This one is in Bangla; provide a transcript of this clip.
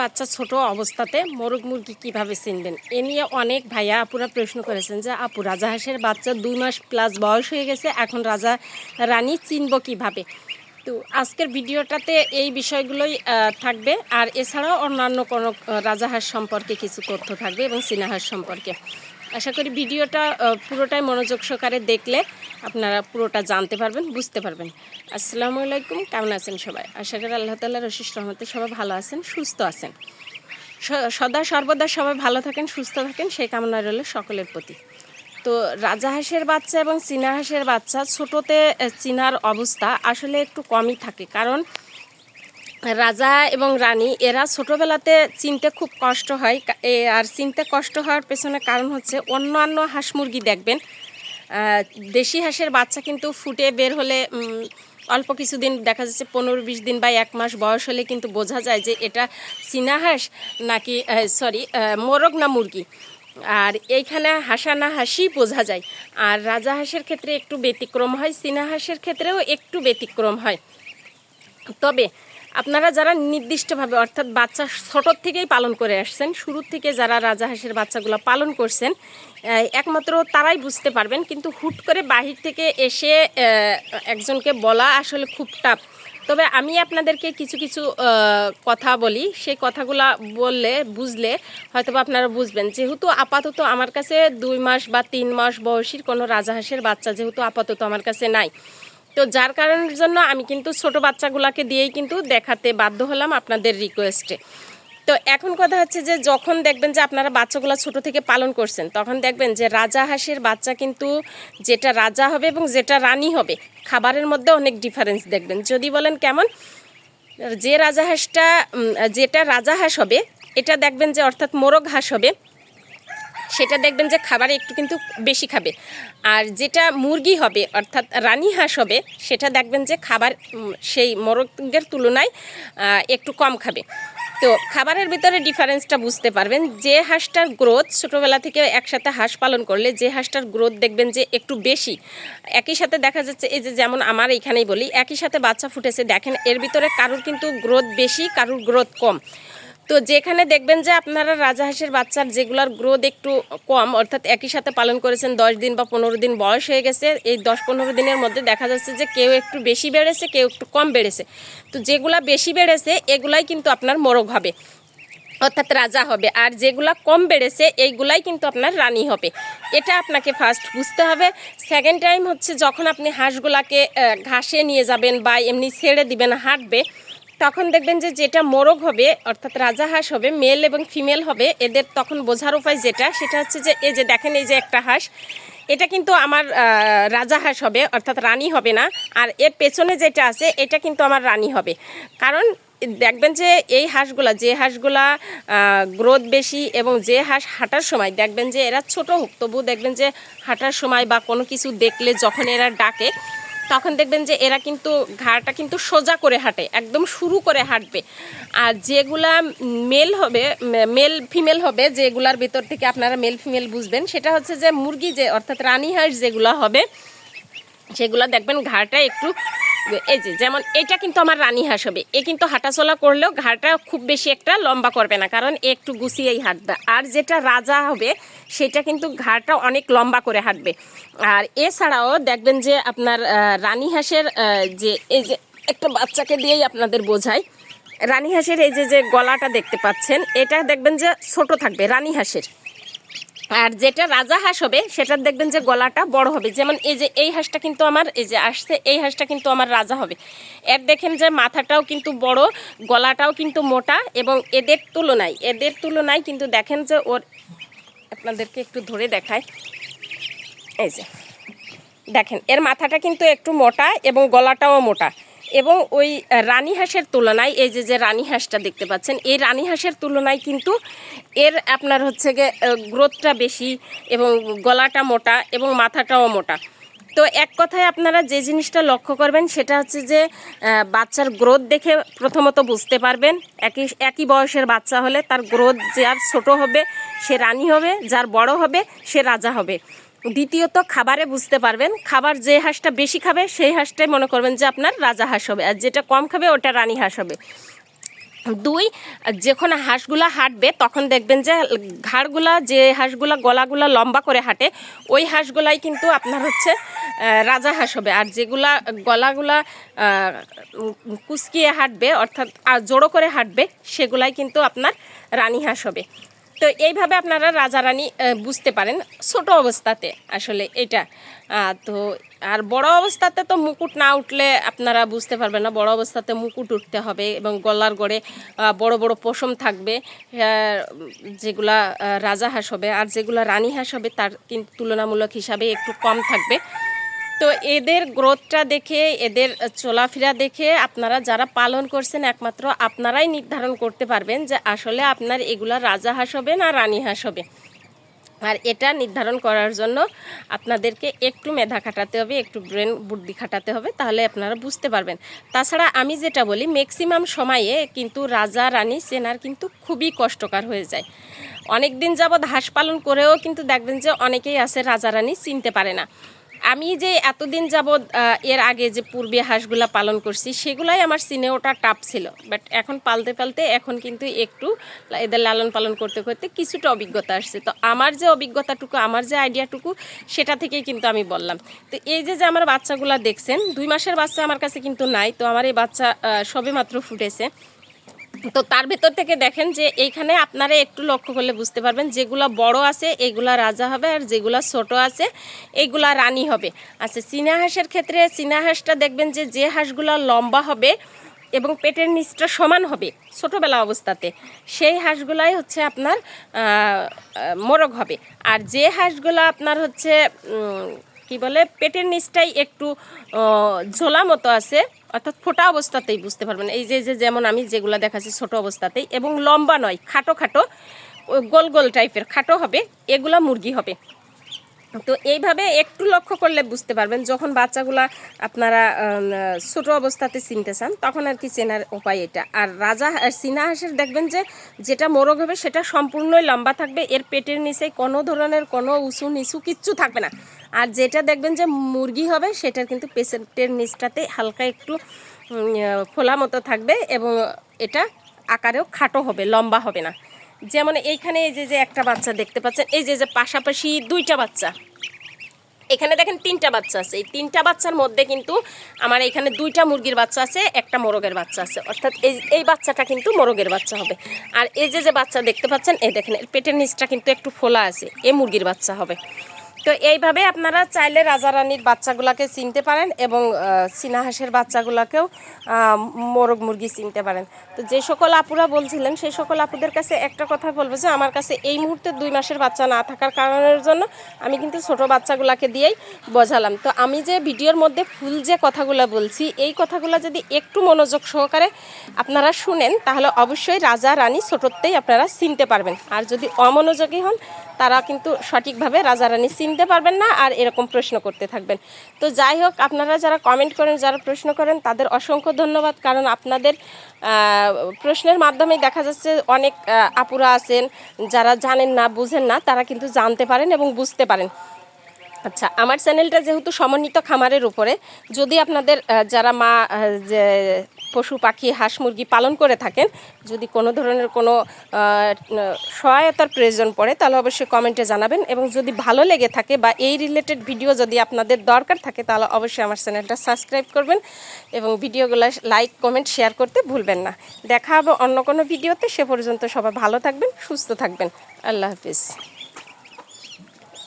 বাচ্চা ছোট অবস্থাতে মোরগ মুরগি কীভাবে চিনবেন? এ নিয়ে অনেক ভাইয়া আপুরা প্রশ্ন করেছেন যে, আপু, রাজা হাঁসের বাচ্চা দুই মাস প্লাস বয়স হয়ে গেছে, এখন রাজা রানী চিনব কীভাবে? তো আজকের ভিডিওটাতে এই বিষয়গুলোই থাকবে। আর এছাড়াও অন্যান্য কোনো রাজাহাঁস সম্পর্কে কিছু তথ্য থাকবে এবং চীনাহাঁস সম্পর্কে। আশা করি ভিডিওটা পুরোটাই মনোযোগ সহকারে দেখলে আপনারা পুরোটা জানতে পারবেন, বুঝতে পারবেন। আসসালামু আলাইকুম, কেমন আছেন সবাই? আশা করি আল্লাহ তাল্লাহ রশিস রহমতে সবাই ভালো আছেন, সুস্থ আছেন। সদা সর্বদা সবাই ভালো থাকেন, সুস্থ থাকেন, সেই কামনা রইল সকলের প্রতি। তো রাজা হাঁসের বাচ্চা এবং চীনা হাঁসের বাচ্চা ছোটোতে চীনার অবস্থা আসলে একটু কমই থাকে। কারণ রাজা এবং রানী, এরা ছোটোবেলাতে চিনতে খুব কষ্ট হয়। আর চিনতে কষ্ট হওয়ার পেছনে কারণ হচ্ছে অন্যান্য হাঁস মুরগি দেখবেন দেশি হাঁসের বাচ্চা কিন্তু ফুটে বের হলে অল্প কিছুদিন দেখা যাচ্ছে পনেরো বিশ দিন বা এক মাস বয়স হলে কিন্তু বোঝা যায় যে এটা চীনা হাঁস নাকি সরি মোরগ না মুরগি। আর এইখানে হাসা না হাসি বোঝা যায়। আর রাজা হাঁসের ক্ষেত্রে একটু ব্যতিক্রম হয়, চীনা হাঁসের ক্ষেত্রেও একটু ব্যতিক্রম হয়। তবে আপনারা যারা নির্দিষ্টভাবে, অর্থাৎ বাচ্চা ছোটোর থেকেই পালন করে আসছেন শুরুর থেকে যারা রাজা হাঁসের বাচ্চাগুলো পালন করছেন একমাত্র তারাই বুঝতে পারবেন, কিন্তু হুট করে বাহির থেকে এসে একজনকে বলা আসলে খুব টাফ তবে আমি আপনাদেরকে কিছু কিছু কথা বলি। সেই কথাগুলো বললে, বুঝলে হয়তো আপনারা বুঝবেন। যেহেতু আপাতত আমার কাছে দুই মাস বা তিন মাস বয়সীর কোনো রাজাহাঁসের বাচ্চা যেহেতু আপাতত আমার কাছে নাই তো যার কারণের জন্য আমি কিন্তু ছোট বাচ্চাগুলোকে দিয়েই কিন্তু দেখাতে বাধ্য হলাম আপনাদের রিকোয়েস্টে তো এখন কথা হচ্ছে যে যখন দেখবেন যে আপনারা বাচ্চাগুলো ছোট থেকে পালন করছেন, তখন দেখবেন যে রাজা হাঁসের বাচ্চা কিন্তু যেটা রাজা হবে এবং যেটা রানী হবে, খাবারের মধ্যে অনেক ডিফারেন্স দেখবেন। যদি বলেন কেমন? যে রাজা হাঁসটা যেটা রাজা হাঁস হবে, এটা দেখবেন যে অর্থাৎ মোরগ হাঁস হবে সেটা দেখবেন যে খাবারে একটু কিন্তু বেশি খাবে। আর যেটা মুরগি হবে, অর্থাৎ রানী হাঁস হবে, সেটা দেখবেন যে খাবার সেই মোরগের তুলনায় একটু কম খাবে। তো খাবারের ভিতরে ডিফারেন্সটা বুঝতে পারবেন। যে হাঁসটার গ্রোথ ছোটোবেলা থেকে একসাথে হাঁস পালন করলে যে হাঁসটার গ্রোথ দেখবেন যে একটু বেশি। একই সাথে দেখা যাচ্ছে, এই যে যেমন আমার এইখানেই বলি, একই সাথে বাচ্চা ফুটেছে। দেখেন, এর ভিতরে কারুর কিন্তু গ্রোথ বেশি, কারুর গ্রোথ কম। তো যেখানে দেখবেন যে আপনারা রাজাহাঁসের বাচ্চার যেগুলোর গ্রোথ একটু কম, অর্থাৎ একই সাথে পালন করেছেন, দশ দিন বা পনেরো দিন বয়স হয়ে গেছে, এই দশ পনেরো দিনের মধ্যে দেখা যাচ্ছে যে কেউ একটু বেশি বেড়েছে, কেউ একটু কম বেড়েছে। তো যেগুলা বেশি বেড়েছে, এগুলাই কিন্তু আপনার মোরগ হবে, অর্থাৎ রাজা হবে। আর যেগুলা কম বেড়েছে, এইগুলাই কিন্তু আপনার রানী হবে। এটা আপনাকে ফার্স্ট বুঝতে হবে। সেকেন্ড টাইম হচ্ছে যখন আপনি হাঁসগুলাকে ঘাসে নিয়ে যাবেন বা এমনি ছেড়ে দিবেন, হাঁটবে তখন দেখবেন যে যেটা মোরগ হবে, অর্থাৎ রাজা হাঁস হবে মেল এবং ফিমেল হবে, এদের তখন বোঝার উপায় যেটা, সেটা হচ্ছে যে, এই যে দেখেন এই যে একটা হাঁস, এটা কিন্তু আমার রাজা হাঁস হবে, অর্থাৎ রানী হবে না, আর এর পেছনে যেটা আছে, এটা কিন্তু আমার রানী হবে। কারণ দেখবেন যে এই হাঁসগুলা, যে হাঁসগুলা গ্রোথ বেশি এবং যে হাঁস হাঁটার সময় দেখবেন যে এরা ছোট হোক তবু দেখবেন যে হাঁটার সময় বা কোনো কিছু দেখলে যখন এরা ডাকে তখন দেখবেন যে এরা কিন্তু ঘাড়টা কিন্তু সোজা করে হাঁটে, একদম শুরু করে হাঁটবে। আর যেগুলা মেল হবে মেল ফিমেল হবে, যেগুলার ভেতর থেকে আপনারা মেল ফিমেল বুঝবেন, সেটা হচ্ছে যে মুরগি যে, অর্থাৎ রানী হাঁস যেগুলো হবে, সেগুলো দেখবেন ঘাড়টা একটু এই যে, যেমন এটা কিন্তু আমার রানী হাঁস হবে। এ কিন্তু হাঁটাচলা করলেও ঘাড়টা খুব বেশি একটা লম্বা করবে না, কারণ একটু গুছিয়েই হাঁটবে। আর যেটা রাজা হবে, সেটা কিন্তু ঘাড়টা অনেক লম্বা করে হাঁটবে। আর এছাড়াও দেখবেন যে আপনার রানী হাঁসের যে, এই যে, একটা বাচ্চাকে দিয়েই আপনাদের বোঝায় রানী হাঁসের এই যে যে গলাটা দেখতে পাচ্ছেন, এটা দেখবেন যে ছোট থাকবে, রানী হাঁসের। আর যেটা রাজা হাঁস হবে, সেটা দেখবেন যে গলাটা বড় হবে। যেমন এই যে, এই হাঁসটা কিন্তু আমার, এই যে আসছে, এই হাঁসটা কিন্তু আমার রাজা হবে। এর দেখেন যে মাথাটাও কিন্তু বড়, গলাটাও কিন্তু মোটা এবং এদের তুলনায় এদের তুলনায় কিন্তু দেখেন যে ওর, আপনাদেরকে একটু ধরে দেখায় এই যে, দেখেন, এর মাথাটা কিন্তু একটু মোটা এবং গলাটাও মোটা। এবং ওই রানী হাঁসের তুলনায়, এই যে যে রানী হাঁসটা দেখতে পাচ্ছেন, এই রানী হাঁসের তুলনায় কিন্তু এর আপনার হচ্ছে গিয়ে গ্রোথটা বেশি এবং গলাটা মোটা এবং মাথাটাও মোটা। তো এক কথায় আপনারা যে জিনিসটা লক্ষ্য করবেন, সেটা হচ্ছে যে বাচ্চার গ্রোথ দেখে প্রথমত বুঝতে পারবেন, একই একই বয়সের বাচ্চা হলে তার গ্রোথ যার ছোট হবে, সে রানী হবে, যার বড় হবে, সে রাজা হবে। দ্বিতীয়ত খাবারে বুঝতে পারবেন, খাবার যে হাঁসটা বেশি খাবে, সেই হাঁসটাই মনে করবেন যে আপনার রাজা হাঁস হবে, আর যেটা কম খাবে ওটা রানী হাঁস হবে। দুই, যখন হাঁসগুলা হাঁটবে, তখন দেখবেন যে ঘাড়গুলা, যে হাঁসগুলা গলাগুলা লম্বা করে হাঁটে, ওই হাঁসগুলাই কিন্তু আপনার হচ্ছে রাজা হাঁস হবে। আর যেগুলা গলাগুলা কুচকিয়ে হাঁটবে, অর্থাৎ জোড়ো করে হাঁটবে, সেগুলাই কিন্তু আপনার রানী হাঁস হবে। তো এইভাবে আপনারা রাজা রানী বুঝতে পারেন ছোট অবস্থাতে আসলে এটা। তো আর বড় অবস্থাতে তো মুকুট না উঠলে আপনারা বুঝতে পারবেন না, বড় অবস্থাতে মুকুট উঠতে হবে এবং গলার গড়ে বড় বড় পশম থাকবে যেগুলা রাজা হাঁস হবে। আর যেগুলা রানী হাঁস হবে তার কিন্তু তুলনামূলক হিসাবে একটু কম থাকবে। তো এদের গ্রোথটা দেখে, এদের চলাফেরা দেখে আপনারা যারা পালন করছেন একমাত্র আপনারাই নির্ধারণ করতে পারবেন যে আসলে আপনার এগুলা রাজা হাঁস হবে না রানী হাঁস হবে। আর এটা নির্ধারণ করার জন্য আপনাদেরকে একটু মেধা খাটাতে হবে, একটু ব্রেন বুদ্ধি খাটাতে হবে, তাহলে আপনারা বুঝতে পারবেন। তাছাড়া আমি যেটা বলি ম্যাক্সিমাম সময়ে কিন্তু রাজা, রানী চেনার কিন্তু খুবই কষ্টকর হয়ে যায়। অনেক দিন যাবৎ হাঁস পালন করেও কিন্তু দেখবেন যে অনেকেই আছে রাজা, রানী চিনতে পারে না। আমি যে এতদিন যাবৎ এর আগে যে পূর্বে হাঁসগুলা পালন করছি, সেগুলাই আমার সিনে ওটা টাপ ছিল। বাট এখন পালতে পালতে, এখন কিন্তু একটু এদের লালন পালন করতে করতে কিছুটা অভিজ্ঞতা আসছে। তো আমার যে অভিজ্ঞতাটুকু, আমার যে আইডিয়াটুকু, সেটা থেকেই কিন্তু আমি বললাম। তো এই যে যে আমার বাচ্চাগুলা দেখছেন, দুই মাসের বাচ্চা আমার কাছে কিন্তু নাই। তো আমার এই বাচ্চা সবে মাত্র ফুটেছে। তো তার ভেতর থেকে দেখেন যে এইখানে আপনারা একটু লক্ষ্য করলে বুঝতে পারবেন যেগুলো বড় আছে, এগুলা রাজা হবে আর যেগুলো ছোট আছে এইগুলা রানী হবে। আচ্ছা চীনা হাঁসের ক্ষেত্রে চীনা হাঁসটা দেখবেন যে যে হাঁসগুলো লম্বা হবে এবং পেটের নিচটা সমান হবে ছোটোবেলা অবস্থাতে, সেই হাঁসগুলাই হচ্ছে আপনার মোরগ হবে। আর যে হাঁসগুলো আপনার হচ্ছে কি বলে, পেটের নিচটাই একটু ঝোলা মতো আছে অর্থাৎ ফোটা অবস্থাতেই বুঝতে পারবেন। এই যে যে যেমন আমি যেগুলো দেখাচ্ছি ছোট অবস্থাতেই এবং লম্বা নয়, খাটো খাটো গোল গোল টাইপের খাটো হবে, এগুলো মুরগি হবে। তো এইভাবে একটু লক্ষ্য করলে বুঝতে পারবেন, যখন বাচ্চাগুলা আপনারা ছোট অবস্থাতে চিনতে চান, তখন আর কি চেনার উপায় এটা। আর রাজা চীনা হাঁসের দেখবেন যে, যেটা মোরগ হবে সেটা সম্পূর্ণই লম্বা থাকবে, এর পেটের নিচে কোনো ধরনের কোনো উঁচু নিচু কিচ্ছু থাকবে না। আর যেটা দেখবেন যে মুরগি হবে সেটার কিন্তু পেশেন্টের নিচটাতে হালকা একটু উম, ফোলা মতো থাকবে এবং এটা আকারেও খাটো হবে লম্বা হবে না। যেমন এইখানে এই যে যে একটা বাচ্চা দেখতে পাচ্ছেন এই যে যে পাশাপাশি দুইটা বাচ্চা। এখানে দেখেন তিনটা বাচ্চা আছে। এই তিনটা বাচ্চার মধ্যে কিন্তু আমার এখানে দুইটা মুরগির বাচ্চা আছে একটা মোরগের বাচ্চা আছে। অর্থাৎ এই এই বাচ্চাটা কিন্তু মোরগের বাচ্চা হবে। আর এই যে যে বাচ্চা দেখতে পাচ্ছেন এই দেখেন পেটের নিচটা কিন্তু একটু ফোলা আছে এ মুরগির বাচ্চা হবে। তো এইভাবে আপনারা চাইলে রাজা রানীর বাচ্চাগুলোকে চিনতে পারেন এবং আহ, চীনা হাঁসের বাচ্চাগুলোকেও মোরগ মুরগি চিনতে পারেন। তো যে সকল আপুরা বলছিলেন সেই সকল আপুদের কাছে একটা কথা বলব যে আমার কাছে এই মুহূর্তে দুই মাসের বাচ্চা না থাকার কারণের জন্য আমি কিন্তু ছোট বাচ্চাগুলোকে দিয়েই বোঝালাম। তো আমি যে ভিডিওর মধ্যে ফুল যে কথাগুলো বলছি এই কথাগুলো যদি একটু মনোযোগ সহকারে আপনারা শুনেন তাহলে অবশ্যই রাজা রানী ছোটোতেই আপনারা চিনতে পারবেন। আর যদি অমনোযোগী হন তারা কিন্তু সঠিকভাবে রাজা রানী চিনতে পারবেন না আর এরকম প্রশ্ন করতে থাকবেন। তো যাই হোক, আপনারা যারা কমেন্ট করেন, যারা প্রশ্ন করেন, তাদের অসংখ্য ধন্যবাদ। কারণ আপনাদের প্রশ্নের মাধ্যমে দেখা যাচ্ছে অনেক আপুরা আছেন, যারা জানেন না, বুঝেন না, তারা কিন্তু জানতে পারেন এবং বুঝতে পারেন। আচ্ছা আমার চ্যানেলটা যেহেতু সমন্বিত খামারের উপরে, যদি আপনাদের যারা মা যে পশু, পাখি, হাঁস, মুরগি পালন করে থাকেন, যদি কোনো ধরনের কোনো সহায়তার প্রয়োজন পড়ে, তাহলে অবশ্যই কমেন্টে জানাবেন। এবং যদি ভালো লেগে থাকে বা এই রিলেটেড ভিডিও যদি আপনাদের দরকার থাকে, তাহলে অবশ্যই আমার চ্যানেলটা সাবস্ক্রাইব করবেন এবং ভিডিওগুলো লাইক কমেন্ট শেয়ার করতে ভুলবেন না। দেখা হবে অন্য কোনো ভিডিওতে সে পর্যন্ত সবাই ভালো থাকবেন, সুস্থ থাকবেন। আল্লাহ হাফিজ।